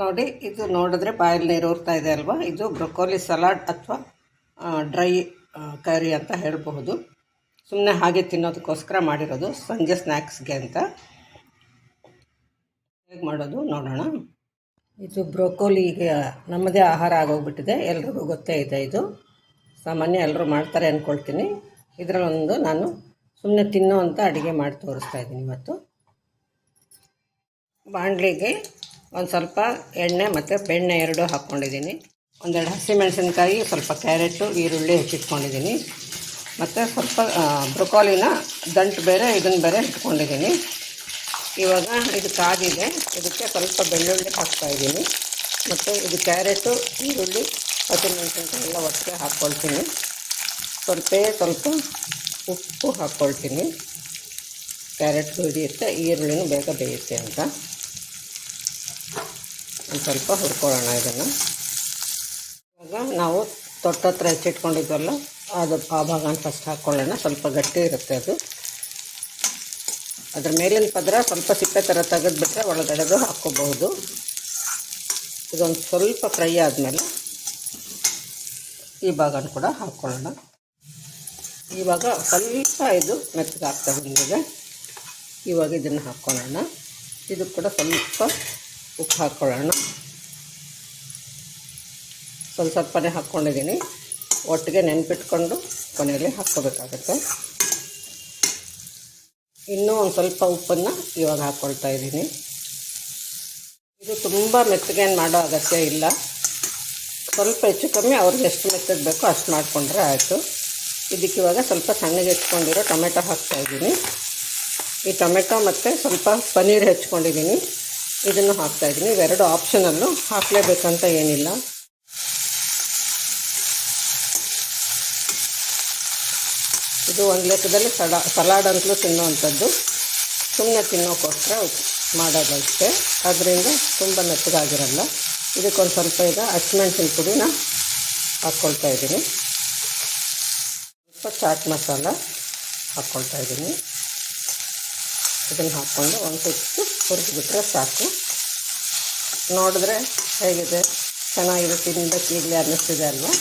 ನೋಡಿ, ಇದು ನೋಡಿದ್ರೆ ಬಾಯಲ್ಲಿ ನೀರು ಊರ್ತಾ ಇದೆ ಅಲ್ವಾ? ಇದು ಬ್ರೊಕೋಲಿ ಸಲಾಡ್ ಅಥವಾ ಡ್ರೈ ಕರಿ ಅಂತ ಹೇಳಬಹುದು. ಸುಮ್ಮನೆ ಹಾಗೆ ತಿನ್ನೋದಕ್ಕೋಸ್ಕರ ಮಾಡಿರೋದು. ಸಂಜೆ ಸ್ನ್ಯಾಕ್ಸ್ಗೆ ಅಂತ. ಹೇಗೆ ಮಾಡೋದು ನೋಡೋಣ. ಇದು ಬ್ರೊಕೋಲಿಗೆ ನಮ್ಮದೇ ಆಹಾರ ಆಗೋಗ್ಬಿಟ್ಟಿದೆ. ಎಲ್ರಿಗೂ ಗೊತ್ತೇ ಇದೆ ಇದು. ಸಾಮಾನ್ಯ ಎಲ್ಲರೂ ಮಾಡ್ತಾರೆ ಅಂದ್ಕೊಳ್ತೀನಿ ಇದರಲ್ಲೊಂದು ನಾನು ಸುಮ್ಮನೆ ತಿನ್ನೋ ಅಂತ ಅಡುಗೆ ಮಾಡಿ ತೋರಿಸ್ತಾ ಇದ್ದೀನಿ ಇವತ್ತು. ಬಾಣಲಿಗೆ ಒಂದು ಸ್ವಲ್ಪ ಎಣ್ಣೆ ಮತ್ತು ಬೆಣ್ಣೆ ಎರಡು ಹಾಕ್ಕೊಂಡಿದ್ದೀನಿ ಒಂದೆರಡು ಹಸಿಮೆಣಸಿನ್ಕಾಯಿ, ಸ್ವಲ್ಪ ಕ್ಯಾರೆಟು, ಈರುಳ್ಳಿ ಹೆಚ್ಚಿಟ್ಕೊಂಡಿದ್ದೀನಿ. ಮತ್ತು ಸ್ವಲ್ಪ ಬ್ರೊಕಾಲಿನ ದಂಟು ಬೇರೆ ಇದನ್ನು ಬೇರೆ ಇಟ್ಕೊಂಡಿದ್ದೀನಿ. ಇವಾಗ ಇದು ಕಾದಿದೆ. ಇದಕ್ಕೆ ಸ್ವಲ್ಪ ಬೆಳ್ಳುಳ್ಳಿ ಹಾಕ್ತಾಯಿದ್ದೀನಿ ಮತ್ತು ಇದು ಕ್ಯಾರೆಟು, ಈರುಳ್ಳಿ, ಹಸಿಮೆಣಸಿನ್ಕಾಯಿ ಎಲ್ಲ ಒಟ್ಟಿಗೆ ಹಾಕ್ಕೊಳ್ತೀನಿ ಸ್ವಲ್ಪ ಸ್ವಲ್ಪ ಉಪ್ಪು ಹಾಕ್ಕೊಳ್ತೀನಿ ಕ್ಯಾರೆಟ್ ಹಿಡಿಯುತ್ತೆ ಈರುಳ್ಳಿನೂ ಬೇಗ ಬೇಯುತ್ತೆ ಅಂತ. ಒಂದು ಸ್ವಲ್ಪ ಹುರ್ಕೊಳ್ಳೋಣ ಇದನ್ನು. ಇವಾಗ ನಾವು ತೊಟ್ಟ ಹತ್ರ ಹೆಚ್ಚಿಟ್ಕೊಂಡಿದ್ವಲ್ಲ, ಅದು ಆ ಭಾಗ ಫಸ್ಟ್ ಹಾಕ್ಕೊಳ್ಳೋಣ ಸ್ವಲ್ಪ ಗಟ್ಟಿ ಇರುತ್ತೆ ಅದು. ಅದ್ರ ಮೇಲಿನ ಪದರ ಸ್ವಲ್ಪ ಸಿಪ್ಪೆ ಥರ ತೆಗೆದುಬಿಟ್ರೆ ಒಳಗಡೆದು ಹಾಕ್ಕೋಬಹುದು. ಇದೊಂದು ಸ್ವಲ್ಪ ಫ್ರೈ ಆದಮೇಲೆ ಈ ಭಾಗನ ಕೂಡ ಹಾಕ್ಕೊಳ್ಳೋಣ ಇವಾಗ ಸ್ವಲ್ಪ ಇದು ಮೆತ್ತಗೆ ಆಗ್ತಾ ಬಂದಿದೆ. ಇವಾಗ ಇದನ್ನು ಹಾಕ್ಕೊಳ್ಳೋಣ ಇದು ಕೂಡ ಸ್ವಲ್ಪ ಉಪ್ಪು ಹಾಕ್ಕೊಳ್ಳೋಣ. ಸ್ವಲ್ಪ ಸ್ವಲ್ಪನೇ ಹಾಕ್ಕೊಂಡಿದ್ದೀನಿ. ಒಟ್ಟಿಗೆ ನೆನ್ಪಿಟ್ಕೊಂಡು ಕೊನೆಯಲ್ಲಿ ಹಾಕ್ಕೋಬೇಕಾಗತ್ತೆ. ಇನ್ನೂ ಒಂದು ಸ್ವಲ್ಪ ಉಪ್ಪನ್ನು ಇವಾಗ ಹಾಕ್ಕೊಳ್ತಾ ಇದ್ದೀನಿ. ಇದು ತುಂಬ ಮೆತ್ತಗೇನು ಮಾಡೋ ಅಗತ್ಯ ಇಲ್ಲ. ಸ್ವಲ್ಪ ಹೆಚ್ಚು ಕಮ್ಮಿ ಅವ್ರಿಗೆ ಎಷ್ಟು ಮೆತ್ತಗೆ ಬೇಕೋ ಅಷ್ಟು ಮಾಡಿಕೊಂಡ್ರೆ ಆಯಿತು. ಇದಕ್ಕೆ ಇವಾಗ ಸ್ವಲ್ಪ ಸಣ್ಣಗೆ ಹೆಚ್ಕೊಂಡಿರೋ ಟೊಮೆಟೊ ಹಾಕ್ತಾಯಿದ್ದೀನಿ ಈ ಟೊಮೆಟೊ ಮತ್ತು ಸ್ವಲ್ಪ ಪನ್ನೀರ್ ಹೆಚ್ಕೊಂಡಿದ್ದೀನಿ ಇದನ್ನು ಹಾಕ್ತಾಯಿದ್ದೀನಿ ಇವೆರಡು ಆಪ್ಷನಲ್ಲು ಹಾಕಲೇಬೇಕಂತ ಏನಿಲ್ಲ. ಇದು ಒಂದು ಲೆಕ್ಕದಲ್ಲಿ ಸಲಾ, ಸಲಾಡ್ ಅಂತಲೂ ತಿನ್ನೋವಂಥದ್ದು. ಸುಮ್ಮನೆ ತಿನ್ನೋಕ್ಕೋಸ್ಕರ ಮಾಡೋದಷ್ಟೇ. ಅದರಿಂದ ತುಂಬ ಮೆತ್ತಗಾಗಿರಲ್ಲ. ಇದಕ್ಕೊಂದು ಸ್ವಲ್ಪ ಈಗ ಹಸಿಮೆಣಸಿನ ಪುಡಿನ ಹಾಕ್ಕೊಳ್ತಾ ಇದ್ದೀನಿ. ಸ್ವಲ್ಪ ಚಾಟ್ ಮಸಾಲ ಹಾಕ್ಕೊಳ್ತಾ ಇದ್ದೀನಿ. ಇದನ್ನು ಹಾಕ್ಕೊಂಡು ಒಂದು ಸುತ್ತು ಹುರಿದ್ಬಿಟ್ರೆ ಸಾಕು. ನೋಡಿದ್ರೆ ಹೇಗಿದೆ? ಚೆನ್ನಾಗಿದೆ ತಿನ್ನಬೇಕು ಈಗಲೇ ಅನ್ನಿಸ್ತಿದೆ ಅಲ್ವಾ?